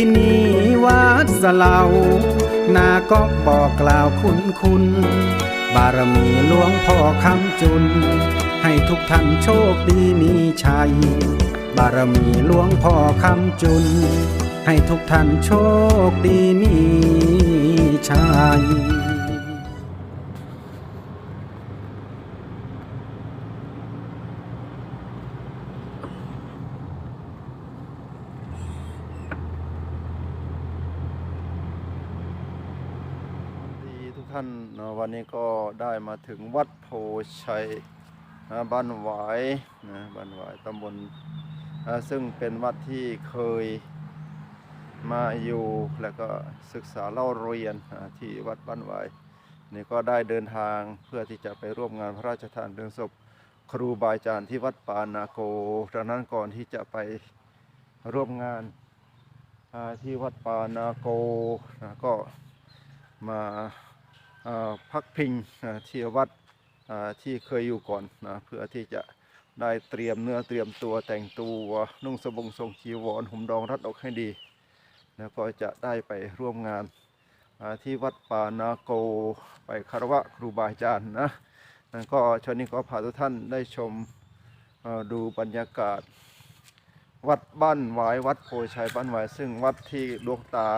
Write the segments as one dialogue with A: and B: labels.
A: ที่นี่วัดสะเลานาก็บอกกล่าวคุณคุณ บารมีหลวงพ่อคำจุน ให้ทุกท่านโชคดีมีชัย บารมีหลวงพ่อคำจุน ให้ทุกท่านโชคดีมีชัย
B: ดีทุกท่า นะวันนี้ก็ได้มาถึงวัดโพชัยนะบ้านหวายนะบ้านหวายตำบลนะซึ่งเป็นวัดที่เคยมาอยู่แล้วก็ศึกษาเล่าเรียนนะที่วัดบ้านหวายนี่ก็ได้เดินทางเพื่อที่จะไปร่วมงานพระราชทานเพลิงศพครูบาอาจารย์ที่วัดปานาโกดังนั้นก่อนที่จะไปร่วมงานที่วัดปานาโกนะก็มา พักพิงที่วัดที่เคยอยู่ก่อนนะเพื่อที่จะได้เตรียมเนื้อเตรียมตัวแต่งตัวนุ่งสบงทรงจีวรห่มดองรัดอกให้ดี แล้วก็จะได้ไปร่วมงานที่วัดป่านาโกไปคารวะครูบาอาจารย์นะนั่นก็ชวนนี้ก็พาทุกท่านได้ชมดูบรรยากาศ วัดบ้านหวายวัดโพชัยบ้านหวายซึ่งวัดที่ดวงตา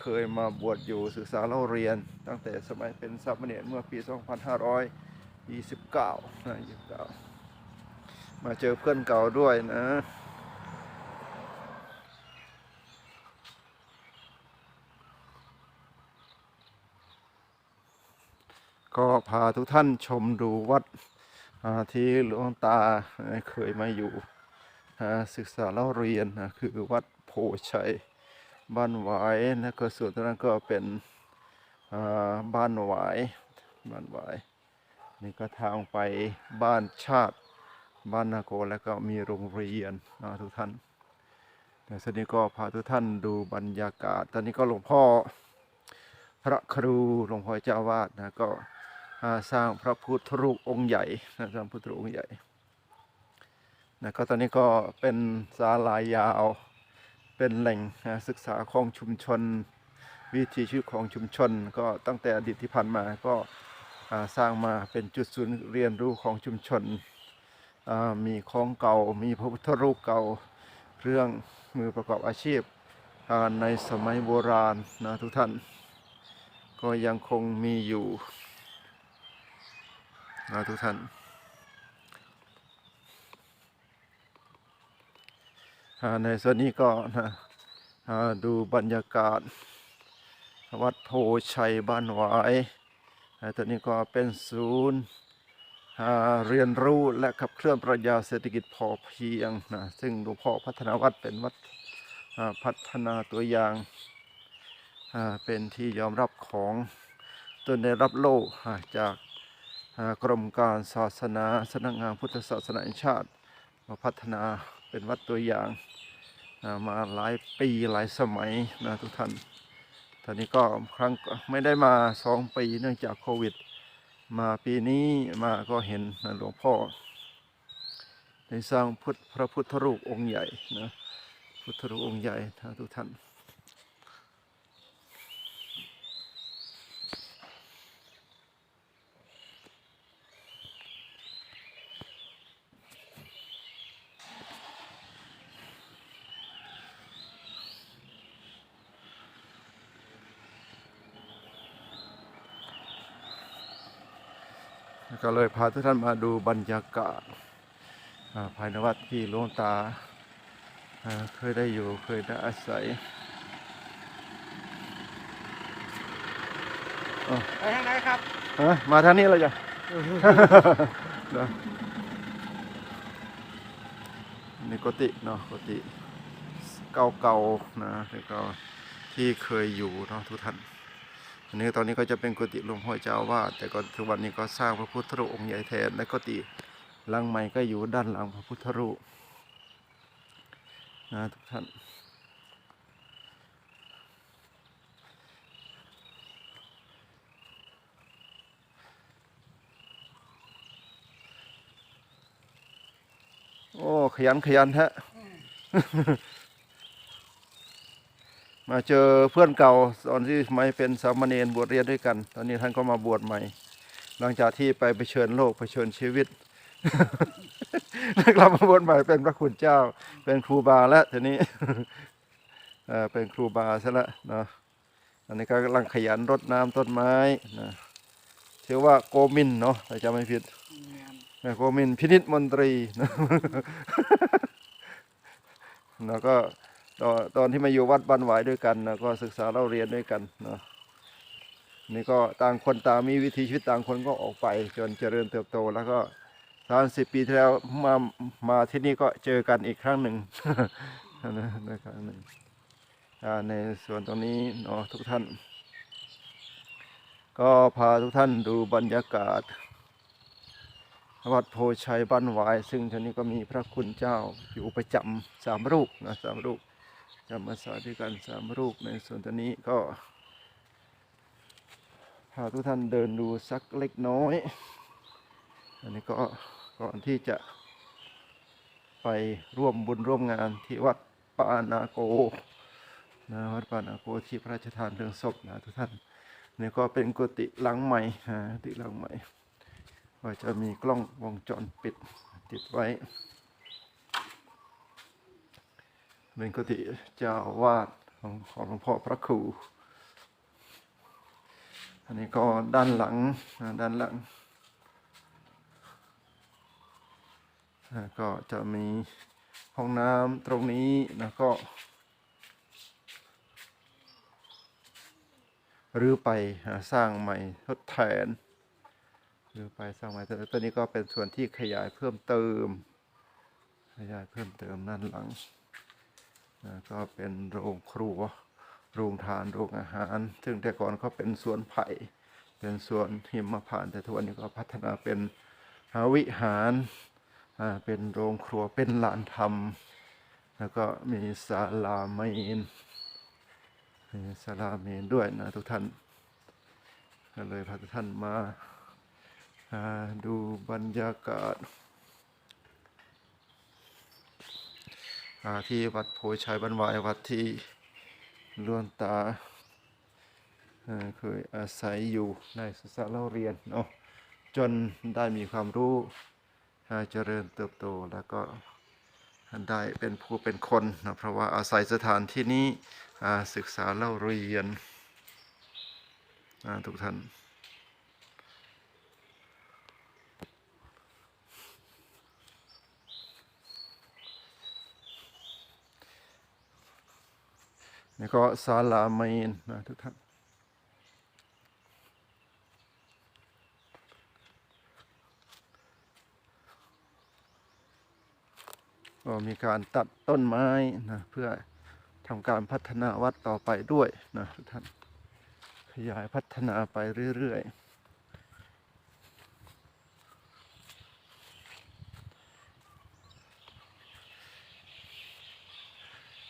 B: เคยมาบวชอยู่ศึกษาเล่าเรียน ตั้งแต่สมัยเป็นสามเณรเมื่อปี 2529นะ29 มาเจอเพื่อนเก่าด้วยนะก็พาทุกท่านชมดูวัดที่หลวงตาเคยมาอยู่ศึกษาเล่าเรียนนะคือวัดโพชัย บ้านหวายนะก็ส่วนตรงนั้นก็เป็นอ่าบ้านหวายบ้านหวายนี่ก็ทางไปบ้านชาติบ้านนาโกแล้วก็มีโรงเรียนนะทุกท่านแต่สนี้ก็พาทุกท่านดูบรรยากาศ ตอนนี้ก็หลวงพ่อพระครูหลวงพ่อเจ้าวาดนะก็สร้างพระพุทธรูปองค์ใหญ่นะสร้างพุทธรูปองค์ใหญ่นะก็ตอนนี้ก็เป็นศาลายาว เป็นแหล่งศึกษาของชุมชน วิถีชีวิตของชุมชน ก็ตั้งแต่อดีตที่ผ่านมาก็สร้างมาเป็นจุดศูนย์เรียนรู้ของชุมชน มีของเก่ามีพระพุทธรูปเก่าเรื่องมือประกอบอาชีพในสมัยโบราณนะทุกท่าน ก็ยังคงมีอยู่นะทุกท่าน อ่า ในส่วนนี้ก็นะดูบรรยากาศ วัดโพชัยบ้านหวายตอนนี้ก็เป็นศูนย์เรียนรู้และขับเคลื่อนปรัชญาเศรษฐกิจพอเพียงนะซึ่งหลวงพ่อพัฒนาวัดเป็นวัดพัฒนาตัวอย่างเป็นที่ยอมรับของตนได้รับโล่จากกรมการศาสนาสำนักงานพุทธศาสนาแห่งชาติมาพัฒนาเป็นวัดตัวอย่าง มาหลายปีหลายสมัยนะทุกท่านตอนนี้ก็ครั้งไม่ได้มาสองปีเนื่องจากโควิด มาปีนี้มาก็เห็นนะหลวงพ่อได้สร้างพุทธพระพุทธรูปองค์ใหญ่นะพุทธรูปองค์ใหญ่นะทุกท่าน ก็เลยพาทุกท่านมาดูบรรยากาศอ่าภายในวัดที่หลวงตาอ่าเคยได้อยู่เคยได้อาศัยอ๋อ
C: ไปทางไหนครับ
B: ฮะมาทางนี้เลยจ้ะเดี๋ยวนี่กุฏิเนาะกุฏิเก่าๆนะแล้วก็ที่เคยอยู่เนาะทุกท่าน อันนี้ตอนนี้ก็จะเป็นกุฏิหลวงพ่อเจ้าอาวาแต่ก็ทุกวันนี้ก็สร้างพระพุทธรูปองค์ใหญ่แทนและกุฏิหลังใหม่ก็อยู่ด้านหลังพระพุทธรูปนะทุกท่านโอ้ขยันขยันฮะ มาเจอเพื่อนเก่าตอนที่สมัยเป็นสามเณรบวชเรียนด้วยกัน ตอนนี้ท่านก็มาบวชใหม่ หลังจากที่ไปเผชิญโลกเผชิญชีวิตแล้วกลับมาบวชใหม่เป็นพระคุณเจ้า เป็นครูบาแล้วทีนี้เอ่อเป็นครูบาซะแล้วเนาะอันนี้ก็กำลังขยันรดน้ำต้นไม้นะชื่อว่าโกมินเนาะถ้าจำไม่ผิด
C: แม่น
B: โกมินพินิษมนตรีนะแล้วก็ ตอนตอนที่มาอยู่วัดบ้านหวายด้วยกันนะก็ศึกษาเราเรียนด้วยกันเนาะนี่ก็ต่างคนต่างมีวิถีชีวิตต่างคนก็ออกไป จนเจริญเติบโตแล้วก็สามสิบปีที่แล้วมามาที่นี่ก็เจอกันอีกครั้งหนึ่งนะครั้งหนึ่งในส่วนตรงนี้เนาะทุกท่าน ก็พาทุกท่านดูบรรยากาศวัดโพชัยบ้านหวาย ซึ่งท่านนี้ก็มีพระคุณเจ้าอยู่ประจำสามรูปนะสามรูป จำมาสาด้วยกันสามรูปในส่วนตัวนี้ก็พาทุกท่านเดินดูสักเล็กน้อย อันนี้ก็ก่อนที่จะไปร่วมบุญร่วมงานที่วัดปานาโกนะวัดปานาโกที่พระราชทานเพลิงศพนะทุกท่านนี่ก็เป็นกุฏิหลังใหม่ฮะกุฏิหลังใหม่ก็จะมีกล้องวงจรปิดติดไว้ เป็นกุฏิเจ้าวาดของของหลวงพ่อพระครู อันนี้ก็ด้านหลังด้านหลัง ก็จะมีห้องน้ำตรงนี้นะก็รื้อไปสร้างใหม่ทดแทนรื้อไปสร้างใหม่แต่ตัวนี้ก็เป็นส่วนที่ขยายเพิ่มเติม ขยายเพิ่มเติมด้านหลัง ก็เป็นโรงครัว โรงทานโรงอาหาร ซึ่งแต่ก่อนก็เป็นสวนไผ่ เป็นสวนหิมพานต์แต่ทุกวันนี้ก็พัฒนาเป็นวิหาร เป็นโรงครัว เป็นลานธรรม แล้วก็มีศาลาเมนมีศาลาเมนด้วยนะทุกท่าน ก็เลยพาทุกท่านมาาดูบรรยากาศอ่า ที่วัดโพชัยบ้านวายวัดที่ล้วนตาเคยอาศัยอยู่ในศึกษาเล่าเรียนเนาะจนได้มีความรู้เจริญเติบโตแล้วก็ได้เป็นผู้เป็นคนนะเพราะว่าอาศัยสถานที่นี้ศึกษาเล่าเรียนทุกท่าน นี่ก็ซาลาเมนนะทุกท่านก็มีการตัดต้นไม้นะเพื่อทำการพัฒนาวัดต่อไปด้วยนะทุกท่านขยายพัฒนาไปเรื่อย ๆ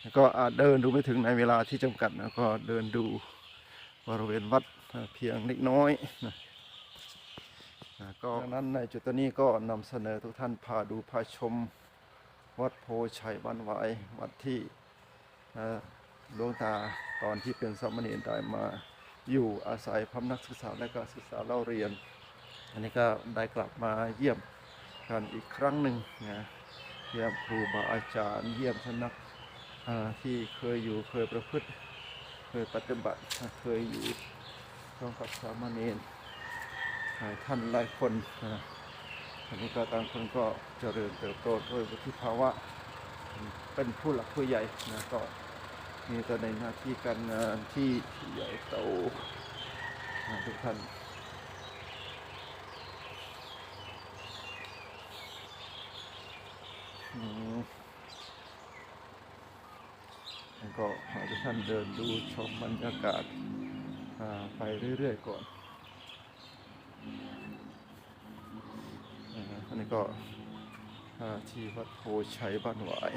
B: แล้ว ก็อาจเดินดูไม่ถึงในเวลาที่จำกัดนะก็เดินดูบริเวณวัดเพียงเล็กน้อยนะก็ดังนั้นในจุดนี้ก็นำเสนอทุกท่านพาดูพาชมวัดโพชัยบ้านหวายวัดที่หลวงตาตอนที่เป็นสมเณรได้มาอยู่อาศัยพำนักศึกษาและก็ศึกษาเล่าเรียน อันนี้ก็ได้กลับมาเยี่ยมกันอีกครั้งหนึ่งนะเยี่ยมครูบาอาจารย์เยี่ยมสนัก ที่เคยอยู่เคยประพฤติ เคยปฏิบัติเคยอยู่ร่วมกับสามเณรหลายท่านหลายคนนะอันนี้ก็ต่างคนก็เจริญเติบโตด้วยวุฒิภาวะ เป็นผู้หลักผู้ใหญ่นะก็มีแต่ในหน้าที่การงานที่ใหญ่โตนะทุกท่านอืม แล้วก็ให้ทุกท่านเดินดูชมบรรยากาศาไปเรื่อยๆก่อนอันนี้ก็ที่วัดโพชัยบ้านหวาย